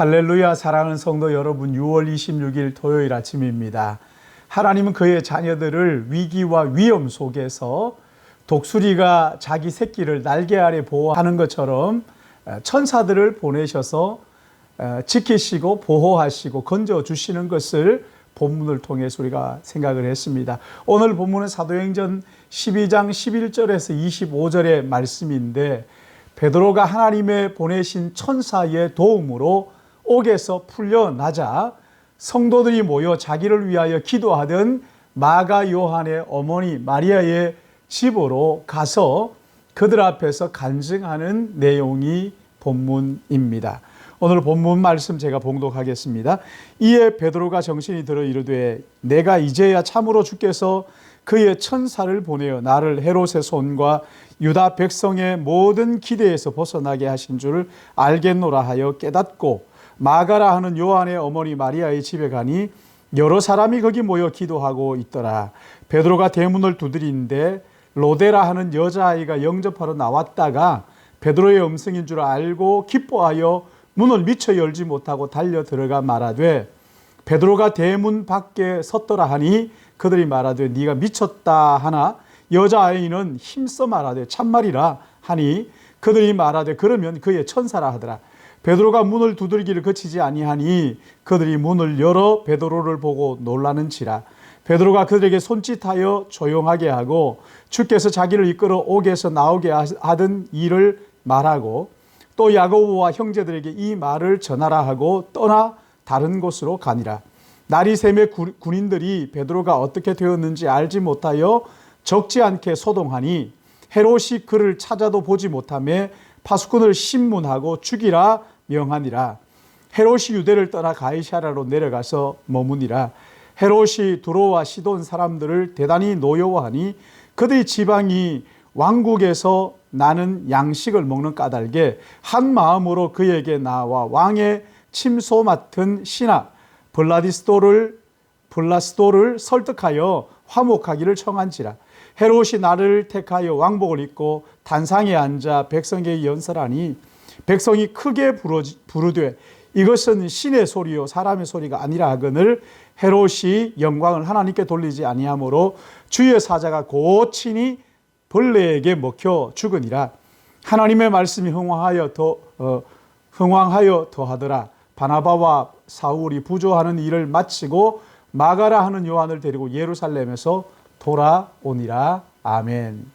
할렐루야 사랑하는 성도 여러분 6월 26일 토요일 아침입니다. 하나님은 그의 자녀들을 위기와 위험 속에서 독수리가 자기 새끼를 날개 아래 보호하는 것처럼 천사들을 보내셔서 지키시고 보호하시고 건져 주시는 것을 본문을 통해서 우리가 생각을 했습니다. 오늘 본문은 사도행전 12장 11절에서 25절의 말씀인데 베드로가 하나님의 보내신 천사의 도움으로 옥에서 풀려나자 성도들이 모여 자기를 위하여 기도하던 마가 요한의 어머니 마리아의 집으로 가서 그들 앞에서 간증하는 내용이 본문입니다. 오늘 본문 말씀 제가 봉독하겠습니다. 이에 베드로가 정신이 들어 이르되 내가 이제야 참으로 주께서 그의 천사를 보내어 나를 헤롯의 손과 유다 백성의 모든 기대에서 벗어나게 하신 줄 알겠노라 하여 깨닫고 마가라 하는 요한의 어머니 마리아의 집에 가니 여러 사람이 거기 모여 기도하고 있더라. 베드로가 대문을 두드리는데 로데라 하는 여자아이가 영접하러 나왔다가 베드로의 음성인 줄 알고 기뻐하여 문을 미처 열지 못하고 달려 들어가 말하되 베드로가 대문 밖에 섰더라 하니 그들이 말하되 네가 미쳤다 하나 여자아이는 힘써 말하되 참말이라 하니 그들이 말하되 그러면 그의 천사라 하더라 베드로가 문을 두들기를 거치지 아니하니 그들이 문을 열어 베드로를 보고 놀라는지라 베드로가 그들에게 손짓하여 조용하게 하고 주께서 자기를 이끌어 옥에서 나오게 하던 일을 말하고 또 야고보와 형제들에게 이 말을 전하라 하고 떠나 다른 곳으로 가니라. 날이 새매 군인들이 베드로가 어떻게 되었는지 알지 못하여 적지 않게 소동하니 헤롯이 그를 찾아도 보지 못함에 파수꾼을 신문하고 죽이라 명하니라. 헤롯이 유대를 떠나 가이샤라로 내려가서 머무니라. 헤롯이 두로와 시돈 사람들을 대단히 노여워하니 그들의 지방이 왕국에서 나는 양식을 먹는 까닭에 한 마음으로 그에게 나와 왕의 침소 맡은 신하 블라디스도를 블라스도를 설득하여 화목하기를 청한지라 헤롯이 나를 택하여 왕복을 입고 단상에 앉아 백성에게 연설하니 백성이 크게 부르되 이것은 신의 소리요 사람의 소리가 아니라 하거늘 헤롯이 영광을 하나님께 돌리지 아니하므로 주의 사자가 고친이 벌레에게 먹혀 죽으니라. 하나님의 말씀이 흥황하여 더 어, 흥황하여 더하더라. 바나바와 사울이 부조하는 일을 마치고 마가라 하는 요한을 데리고 예루살렘에서 돌아오니라 아멘.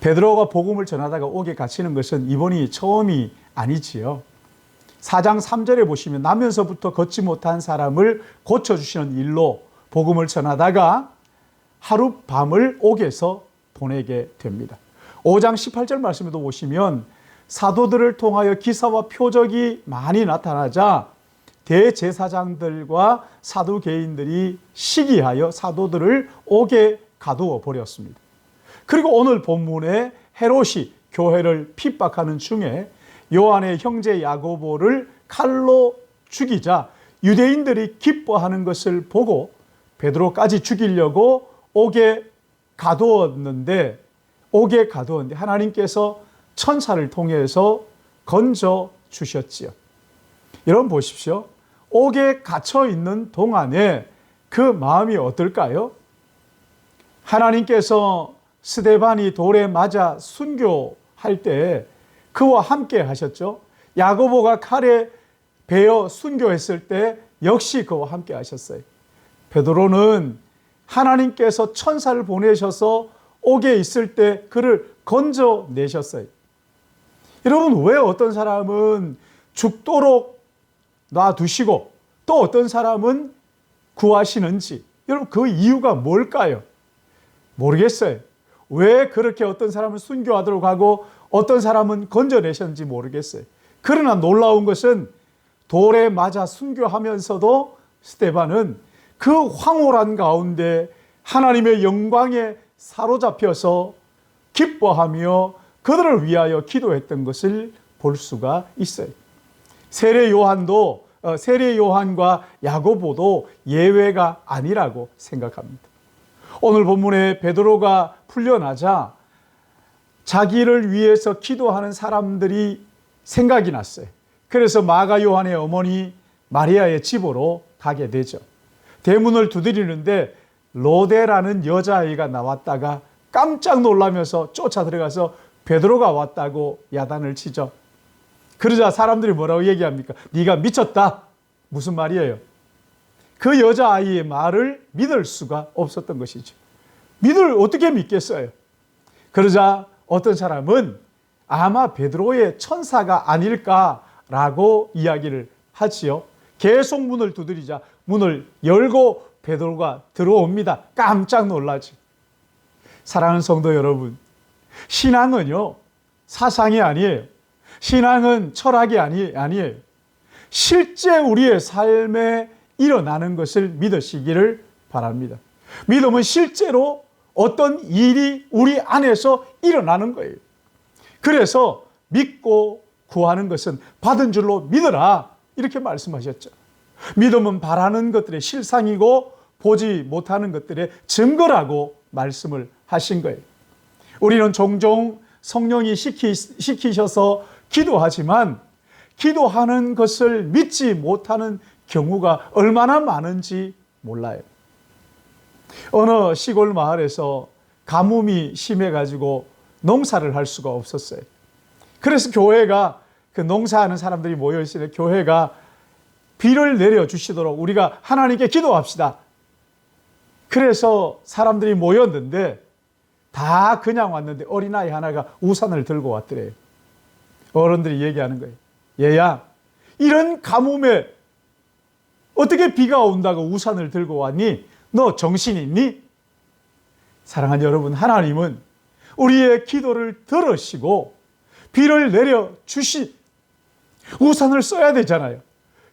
베드로가 복음을 전하다가 옥에 갇히는 것은 이번이 처음이 아니지요. 4장 3절에 보시면 나면서부터 걷지 못한 사람을 고쳐주시는 일로 복음을 전하다가 하루 밤을 옥에서 보내게 됩니다. 5장 18절 말씀에도 보시면 사도들을 통하여 기사와 표적이 많이 나타나자 대제사장들과 사두개인들이 시기하여 사도들을 옥에 가두어 버렸습니다. 그리고 오늘 본문에 헤롯이 교회를 핍박하는 중에 요한의 형제 야고보를 칼로 죽이자 유대인들이 기뻐하는 것을 보고 베드로까지 죽이려고 옥에 가두었는데 옥에 가두었는데 하나님께서 천사를 통해서 건져 주셨지요. 여러분 보십시오. 옥에 갇혀 있는 동안에 그 마음이 어떨까요? 하나님께서 스데반이 돌에 맞아 순교할 때 그와 함께 하셨죠. 야고보가 칼에 베어 순교했을 때 역시 그와 함께 하셨어요. 베드로는 하나님께서 천사를 보내셔서 옥에 있을 때 그를 건져내셨어요. 여러분, 왜 어떤 사람은 죽도록 놔두시고 또 어떤 사람은 구하시는지 여러분 그 이유가 뭘까요? 모르겠어요. 왜 그렇게 어떤 사람은 순교하도록 하고 어떤 사람은 건져내셨는지 모르겠어요. 그러나 놀라운 것은 돌에 맞아 순교하면서도 스테반은 그 황홀한 가운데 하나님의 영광에 사로잡혀서 기뻐하며 그들을 위하여 기도했던 것을 볼 수가 있어요. 세례 요한도 어, 세례 요한과 야고보도 예외가 아니라고 생각합니다. 오늘 본문에 베드로가 풀려나자 자기를 위해서 기도하는 사람들이 생각이 났어요. 그래서 마가 요한의 어머니 마리아의 집으로 가게 되죠. 대문을 두드리는데 로데라는 여자아이가 나왔다가 깜짝 놀라면서 쫓아 들어가서 베드로가 왔다고 야단을 치죠. 그러자 사람들이 뭐라고 얘기합니까? 네가 미쳤다. 무슨 말이에요? 그 여자아이의 말을 믿을 수가 없었던 것이죠. 믿을 어떻게 믿겠어요? 그러자 어떤 사람은 아마 베드로의 천사가 아닐까라고 이야기를 하지요. 계속 문을 두드리자 문을 열고 베드로가 들어옵니다. 깜짝 놀라지. 사랑하는 성도 여러분, 신앙은요 사상이 아니에요. 신앙은 철학이 아니, 아니에요. 실제 우리의 삶에 일어나는 것을 믿으시기를 바랍니다. 믿음은 실제로 어떤 일이 우리 안에서 일어나는 거예요. 그래서 믿고 구하는 것은 받은 줄로 믿어라. 이렇게 말씀하셨죠. 믿음은 바라는 것들의 실상이고 보지 못하는 것들의 증거라고 말씀을 하신 거예요. 우리는 종종 성령이 시키, 시키셔서 기도하지만 기도하는 것을 믿지 못하는 경우가 얼마나 많은지 몰라요. 어느 시골 마을에서 가뭄이 심해가지고 농사를 할 수가 없었어요. 그래서 교회가 그 농사하는 사람들이 모여 있으니 교회가 비를 내려 주시도록 우리가 하나님께 기도합시다. 그래서 사람들이 모였는데 다 그냥 왔는데 어린아이 하나가 우산을 들고 왔더래요. 어른들이 얘기하는 거예요. 얘야, 이런 가뭄에 어떻게 비가 온다고 우산을 들고 왔니? 너 정신 있니? 사랑하는 여러분, 하나님은 우리의 기도를 들으시고 비를 내려 주시 우산을 써야 되잖아요.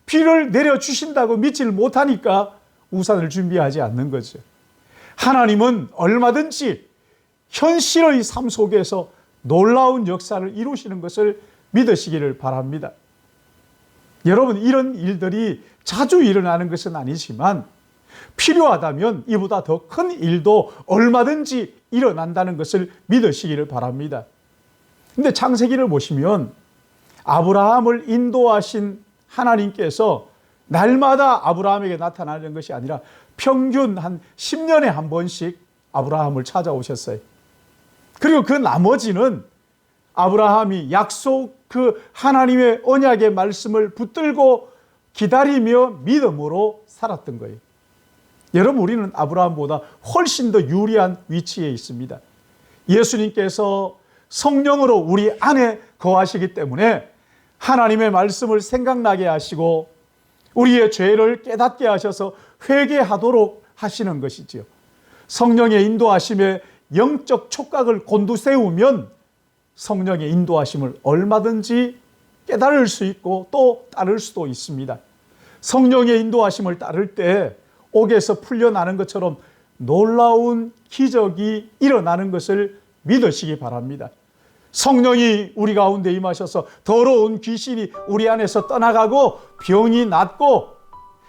비를 내려 주신다고 믿질 못하니까 우산을 준비하지 않는 거죠. 하나님은 얼마든지 현실의 삶 속에서 놀라운 역사를 이루시는 것을 믿으시기를 바랍니다. 여러분, 이런 일들이 자주 일어나는 것은 아니지만 필요하다면 이보다 더 큰 일도 얼마든지 일어난다는 것을 믿으시기를 바랍니다. 근데 창세기를 보시면 아브라함을 인도하신 하나님께서 날마다 아브라함에게 나타나는 것이 아니라 평균 한 10년에 한 번씩 아브라함을 찾아오셨어요. 그리고 그 나머지는 아브라함이 약속 그 하나님의 언약의 말씀을 붙들고 기다리며 믿음으로 살았던 거예요. 여러분, 우리는 아브라함보다 훨씬 더 유리한 위치에 있습니다. 예수님께서 성령으로 우리 안에 거하시기 때문에 하나님의 말씀을 생각나게 하시고 우리의 죄를 깨닫게 하셔서 회개하도록 하시는 것이지요. 성령의 인도하심에 영적 촉각을 곤두세우면 성령의 인도하심을 얼마든지 깨달을 수 있고 또 따를 수도 있습니다. 성령의 인도하심을 따를 때 옥에서 풀려나는 것처럼 놀라운 기적이 일어나는 것을 믿으시기 바랍니다. 성령이 우리 가운데 임하셔서 더러운 귀신이 우리 안에서 떠나가고 병이 낫고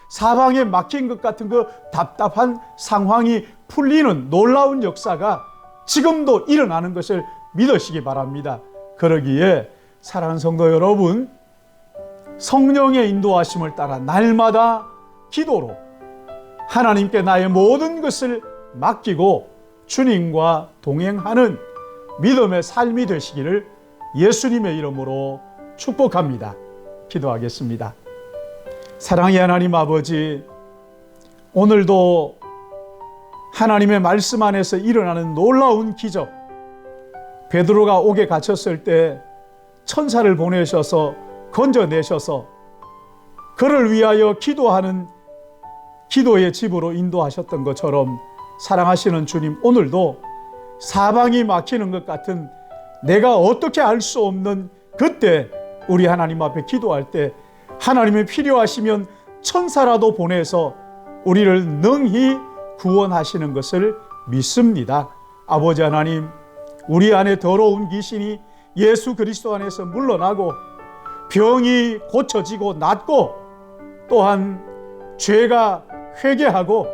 사방에 막힌 것 같은 그 답답한 상황이 풀리는 놀라운 역사가 지금도 일어나는 것을 믿으시기 바랍니다. 그러기에 사랑하는 성도 여러분, 성령의 인도하심을 따라 날마다 기도로 하나님께 나의 모든 것을 맡기고 주님과 동행하는 믿음의 삶이 되시기를 예수님의 이름으로 축복합니다. 기도하겠습니다. 사랑의 하나님 아버지, 오늘도 하나님의 말씀 안에서 일어나는 놀라운 기적, 베드로가 옥에 갇혔을 때 천사를 보내셔서 건져내셔서 그를 위하여 기도하는 기도의 집으로 인도하셨던 것처럼 사랑하시는 주님 오늘도 사방이 막히는 것 같은 내가 어떻게 알 수 없는 그때 우리 하나님 앞에 기도할 때 하나님이 필요하시면 천사라도 보내서 우리를 능히 구원하시는 것을 믿습니다. 아버지 하나님, 우리 안에 더러운 귀신이 예수 그리스도 안에서 물러나고 병이 고쳐지고 낫고 또한 죄가 회개하고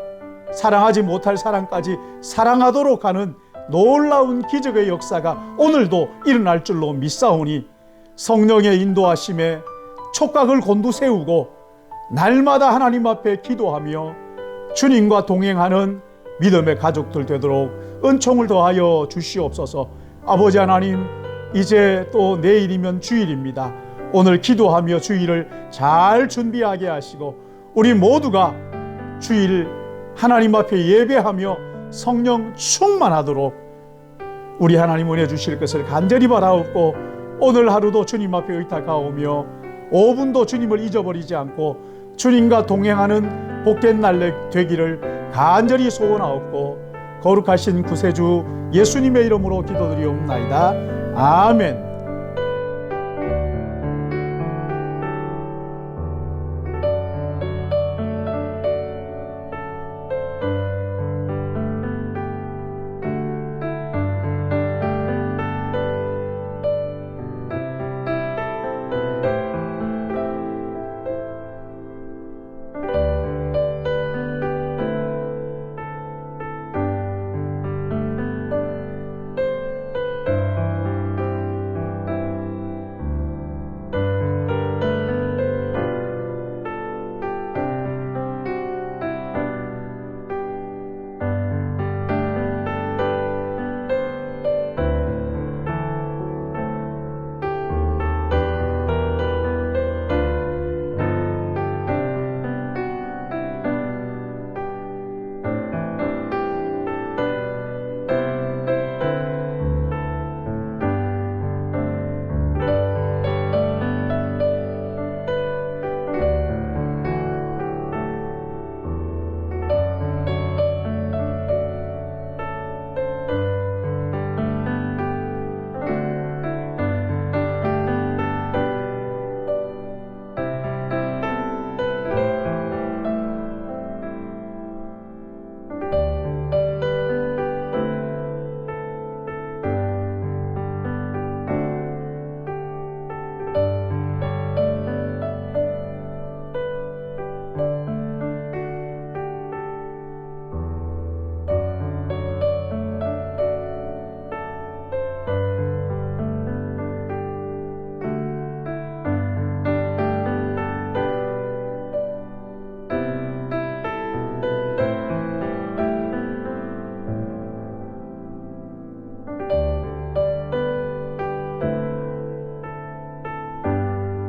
사랑하지 못할 사랑까지 사랑하도록 하는 놀라운 기적의 역사가 오늘도 일어날 줄로 믿사오니 성령의 인도하심에 촉각을 곤두세우고 날마다 하나님 앞에 기도하며 주님과 동행하는 믿음의 가족들 되도록 은총을 더하여 주시옵소서. 아버지 하나님, 이제 또 내일이면 주일입니다. 오늘 기도하며 주일을 잘 준비하게 하시고 우리 모두가 주일 하나님 앞에 예배하며 성령 충만하도록 우리 하나님 은혜 주실 것을 간절히 바라옵고 오늘 하루도 주님 앞에 의탁하오며 5분도 주님을 잊어버리지 않고 주님과 동행하는 복된 날 되기를 간절히 소원하옵고 거룩하신 구세주 예수님의 이름으로 기도드리옵나이다. 아멘.